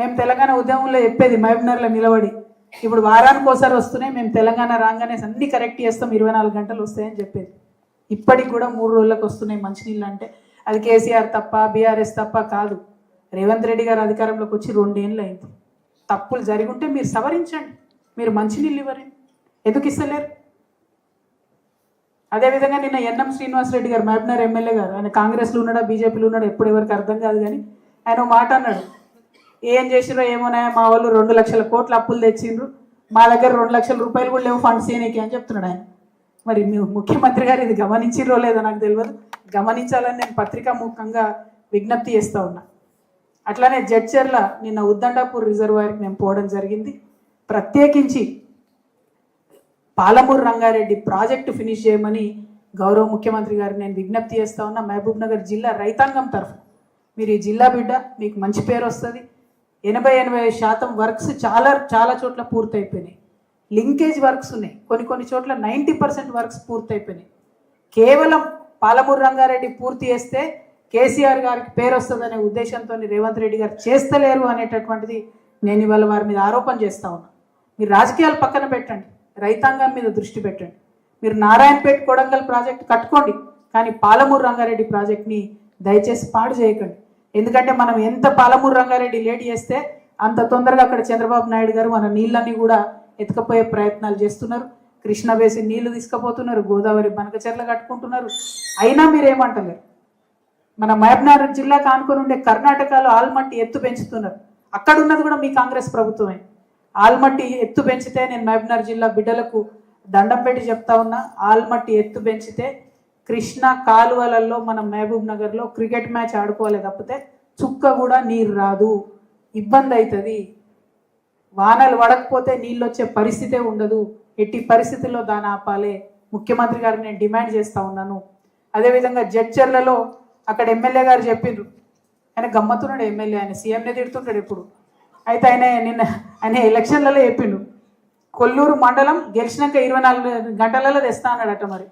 మేము తెలంగాణ ఉద్యమంలో చెప్పేది మహబూబ్నగర్లో నిలబడి. ఇప్పుడు వారానికి ఒకసారి వస్తున్నాయి మేము తెలంగాణ రాగానే అన్ని కరెక్ట్ చేస్తాం ఇరవై నాలుగు గంటలు వస్తాయని చెప్పేది. ఇప్పటికి కూడా మూడు రోజులకు వస్తున్నాయి మంచినీళ్ళు అంటే. అది కేసీఆర్ తప్ప బీఆర్ఎస్ తప్ప కాదు. రేవంత్ రెడ్డి గారు అధికారంలోకి వచ్చి రెండేళ్ళు అయింది. తప్పులు జరిగి ఉంటే మీరు సవరించండి. మీరు మంచినీళ్ళు ఇవ్వరు. ఎందుకు ఇస్తలేరు? అదేవిధంగా నిన్న ఎన్ఎం శ్రీనివాసరెడ్డి గారు మహబూబ్నగర్ ఎమ్మెల్యే గారు ఆయన కాంగ్రెస్లో ఉన్నాడా బీజేపీలో ఉన్నాడా ఎప్పుడు ఎవరికి అర్థం కాదు కానీ ఆయన మాట అన్నాడు. ఏం చేసిరో ఏమోనా మా వాళ్ళు రెండు లక్షల కోట్ల అప్పులు తెచ్చిండ్రు. మా దగ్గర రెండు లక్షల రూపాయలు కూడా లేవు ఫండ్స్ చేయనీకి అని చెప్తున్నాడు ఆయన. మరి మీ ముఖ్యమంత్రి గారు ఇది గమనించిరో లేదో నాకు తెలియదు. గమనించాలని నేను పత్రికా ముఖంగా విజ్ఞప్తి చేస్తూ ఉన్నా. అట్లానే జడ్చర్ల నిన్న ఉద్దండాపూర్ రిజర్వాయర్కి మేము పోవడం జరిగింది. ప్రత్యేకించి పాలమూరు రంగారెడ్డి ప్రాజెక్టు ఫినిష్ చేయమని గౌరవ ముఖ్యమంత్రి గారు నేను విజ్ఞప్తి చేస్తా ఉన్నా. మహబూబ్ నగర్ జిల్లా రైతాంగం తరఫు మీరు ఈ జిల్లా బిడ్డ మీకు మంచి పేరు వస్తుంది. ఎనభై ఎనభై శాతం వర్క్స్ చాలా చాలా చోట్ల పూర్తయిపోయినాయి. లింకేజ్ వర్క్స్ ఉన్నాయి. కొన్ని కొన్ని చోట్ల నైంటీ పర్సెంట్ వర్క్స్ పూర్తయిపోయినాయి. కేవలం పాలమూరు రంగారెడ్డి పూర్తి చేస్తే కేసీఆర్ గారికి పేరు వస్తుందనే ఉద్దేశంతో రేవంత్ రెడ్డి గారు చేస్తలేరు అనేటటువంటిది నేను ఇవాళ వారి మీద ఆరోపణ చేస్తా ఉన్నా. మీరు రాజకీయాలు పక్కన పెట్టండి. రైతాంగం మీద దృష్టి పెట్టండి. మీరు నారాయణపేట కొడంగల్ ప్రాజెక్ట్ కట్టుకోండి. కానీ పాలమూరు రంగారెడ్డి ప్రాజెక్ట్ని దయచేసి పాడు చేయకండి. ఎందుకంటే మనం ఎంత పాలమూరు రంగారెడ్డి లేట్ చేస్తే అంత తొందరగా అక్కడ చంద్రబాబు నాయుడు గారు మన నీళ్ళని కూడా ఎత్తుకపోయే ప్రయత్నాలు చేస్తున్నారు. కృష్ణ వేసి నీళ్ళు తీసుకుపోతున్నారు. గోదావరి బనకచెర్ల కట్టుకుంటున్నారు. అయినా మీరేమంటలేరు? మన మహబూబ్నగర్ జిల్లాకు ఆనుకొని ఉండే కర్ణాటకలో ఆల్మట్టి ఎత్తు పెంచుతున్నారు. అక్కడ ఉన్నది కూడా మీ కాంగ్రెస్ ప్రభుత్వమే. ఆల్మట్టి ఎత్తు పెంచితే నేను మహబూబ్నగర్ జిల్లా బిడ్డలకు దండం పెట్టి చెప్తా ఉన్నా. ఆల్మట్టి ఎత్తు పెంచితే కృష్ణ కాలువలలో మనం మహబూబ్ నగర్లో క్రికెట్ మ్యాచ్ ఆడుకోవాలి తప్పితే చుక్క కూడా నీరు రాదు. ఇబ్బంది అవుతుంది. వానలు పడకపోతే నీళ్ళు వచ్చే పరిస్థితే ఉండదు. ఎట్టి పరిస్థితుల్లో దాని ఆపాలే? ముఖ్యమంత్రి గారిని నేను డిమాండ్ చేస్తూ ఉన్నాను. అదేవిధంగా జడ్చర్లలో అక్కడ ఎమ్మెల్యే గారు చెప్పిండ్రు. ఆయన గమ్మతున్నాడు ఎమ్మెల్యే ఆయన సీఎంనే తిడుతుంటాడు ఇప్పుడు అయితే ఆయన నిన్న ఆయన ఎలక్షన్లలో చెప్పిండు. కొల్లూరు మండలం గెలిచినాక ఇరవై నాలుగు గంటలలో తెస్తా అన్నాడట మరి.